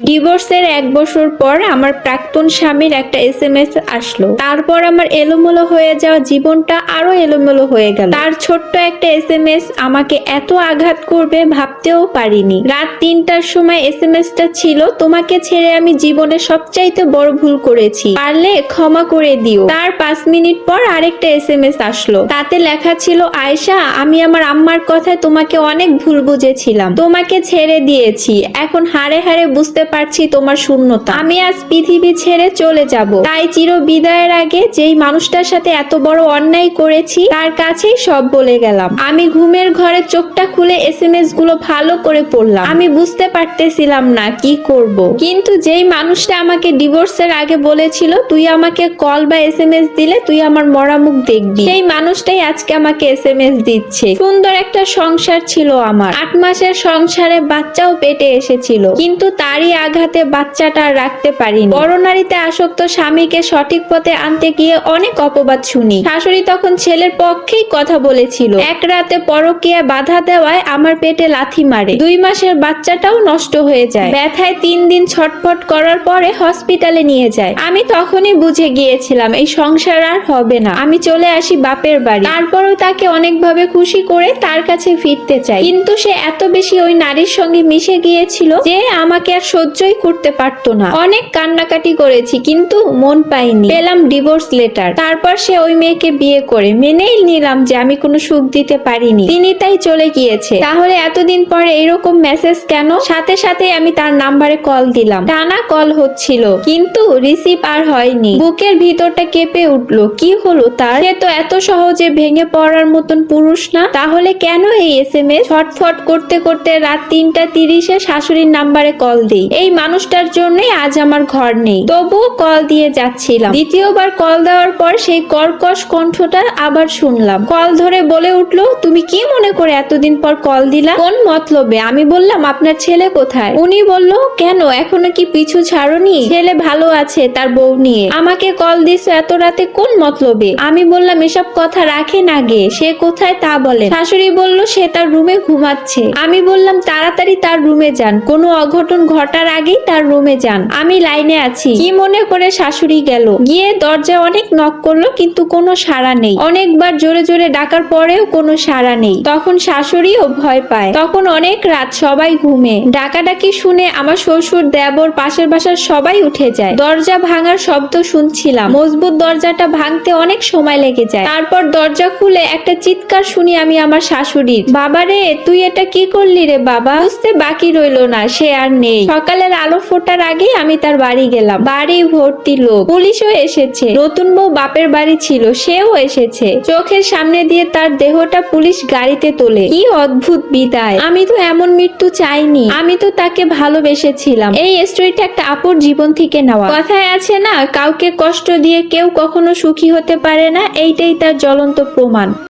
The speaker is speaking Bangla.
ডিভোর্সের এক বছর পর আমার প্রাক্তন স্বামীর একটা এস এম এস আসলো। তারপর আমার এলোমেলো হয়ে যাওয়া জীবনটা আরও এলোমেলো হয়ে গেল। তার ছোট্ট একটা এস এম এস আমাকে এত আঘাত করবে ভাবতেও পারিনি। রাত তিনটার সময় এস এম এস টা ছিল, তোমাকে ছেড়ে আমি জীবনে সবচাইতে বড় ভুল করেছি। পারলে ক্ষমা করে দিও। তার পাঁচ মিনিট পর আরেকটা এস এম এস আসলো। তাতে লেখা ছিল, আয়শা, আমি আমার আম্মার কথায় তোমাকে অনেক ভুল বুঝেছিলাম। তোমাকে ছেড়ে দিয়েছি। এখন হারে হারে বুঝতে পারছি তোমার শূন্যতা। আমি আজ পৃথিবী ছেড়ে চলে যাব। তাই চির বিদায়ের আগে যেই মানুষটার সাথে এত বড় অন্যায় করেছি, তার কাছেই সব বলে গেলাম। আমি ঘুমের ঘরে চোখটা খুলে এস এম এসগুলো ভালো করে পড়লাম। আমি বুঝতে পারতেছিলাম না কি করব। কিন্তু যেই মানুষটা আমাকে ডিভোর্সের আগে বলেছিল, তুই আমাকে কল বা এস এম এস দিলে তুই আমার মরা মুখ দেখবি। সেই মানুষটাই আজকে আমাকে এস এম এস দিচ্ছে। সুন্দর একটা সংসার ছিল আমার। আট মাসের সংসারে বাচ্চাও পেটে এসেছিল। কিন্তু তারই আঘাতে বাচ্চাটা রাখতে পারিনি। বড়নারীতে আসক্ত স্বামীকে সঠিক পথে আনতে গিয়ে অনেক অপবাদ শুনি। শাশুড়ি তখন ছেলের পক্ষেই কথা বলেছিল। এক রাতে পরকীয়া বাধা দেওয়ায় আমার পেটে লাথি মারে। দুই মাসের বাচ্চাটাও নষ্ট হয়ে যায়। ব্যথায় তিন দিন ছটফট করার পরে হসপিটালে নিয়ে যায়। আমি তখনই বুঝে গিয়েছিলাম, এই সংসার আর হবে না। আমি চলে আসি বাপের বাড়ি। তারপরও তাকে অনেকভাবে খুশি করে তার কাছে ফিরতে চাই। কিন্তু সে এত বেশি ওই নারীর সঙ্গে মিশে গিয়েছিল যে আমাকে আর সহ্যই করতে পারতো না। অনেক কান্নাকাটি করেছি, কিন্তু মন পাইনি। পেলাম ডিভোর্স লেটার তারপর সে ওই মেয়েকে বিয়ে করে। মেনেই নিলাম যে আমি কোনো সুখ দিতে পারিনি। তিনি তাই চলে গিয়েছে। তাহলে এতদিন পরে এরকম মেসেজ কেন? সাথে সাথে আমি তার নাম্বারে কল দিলাম। টানা কল হচ্ছিল, কিন্তু রিসিভ আর হয়নি। বুকের ভিতরটা কেঁপে উঠল। কি হলো তার? সে তো এত সহজে ভেঙে পড়ার মতন পুরুষ না। তাহলে কেন এই এস এম এস ছটফট করতে করতে রাত তিনটা তিরিশে শাশুড়ির নাম্বারে কল দিই। এই মানুষটার জন্যই আজ আমার ঘর নেই। তবুও কল দিয়ে যাচ্ছিলাম। দ্বিতীয়বার কল দেওয়ার পর সেই কর্কশ কণ্ঠটা আবার শুনলাম। কল ধরে বলে উঠল, তুমি কি মনে করে এতদিন পর কল দিলা? কোন মতলবে? আমি বললাম, আপনার ছেলে কোথায়? উনি বলল, কেন? এখনও কি পিছু ছাড়নি? ছেলে ভালো আছে তার বউ নিয়ে। আমাকে কল দিছো এত রাতে কোন মতলবে? আমি বললাম, এসব কথা রাখেন আগে। সে কোথায় তা বলে শাশুড়ি বলল, সে তার রুমে ঘুমাচ্ছে। আমি বললাম, তাড়াতাড়ি তার রুমে যান। কোনো অঘটন ঘটার আগেই তার রুমে যান। আমি লাইনে আছি। কি মনে করে শাশুড়ি গেল? গিয়ে দরজা অনেক নক করল, কিন্তু কোনো সাড়া নেই। অনেকবার জোরে জোরে ডাকার পরেও কোনো সাড়া নেই। তখন শাশুড়িও ভয় পায়। তখন অনেক রাত সবাই ঘুমে। ডাকাডাকি শুনে আমার শ্বশুর, দেবর, পাশের বাসার সবাই উঠে যায়। দরজা ভাঙার শব্দ শুনছিলাম। মজবুত দরজাটা ভাঙতে অনেক সময় লেগে যায়। তারপর দরজা খুলে একটা চিৎকার শুনি আমি আমার শাশুড়ির। বাবারে, তুই এটা কি করলি রে বাবা? বুঝতে বাকি রইল না, সে আর নেই। সকালের আলো ফোটার আগেই আমি তার বাড়ি গেলাম। বাড়ি ভর্তি লোক। পুলিশও এসেছে। নতুন বউ বাপের বাড়ি ছিল, সেও এসেছে। চোখের সামনে দিয়ে তার দেহটা পুলিশ গাড়িতে তোলে। কি অদ্ভুত বিদায়। আমি তো এমন মৃত্যু চাইনি। আমি তো তাকে ভালোবেসেছিলাম। এই স্টোরিটা একটা আপুর জীবন থেকে নেওয়া। কথায় আছে না, কাউকে কষ্ট দিয়ে কেউ কখনো সুখী হতে পারে না, এইটাই তার জ্বলন্ত প্রমাণ।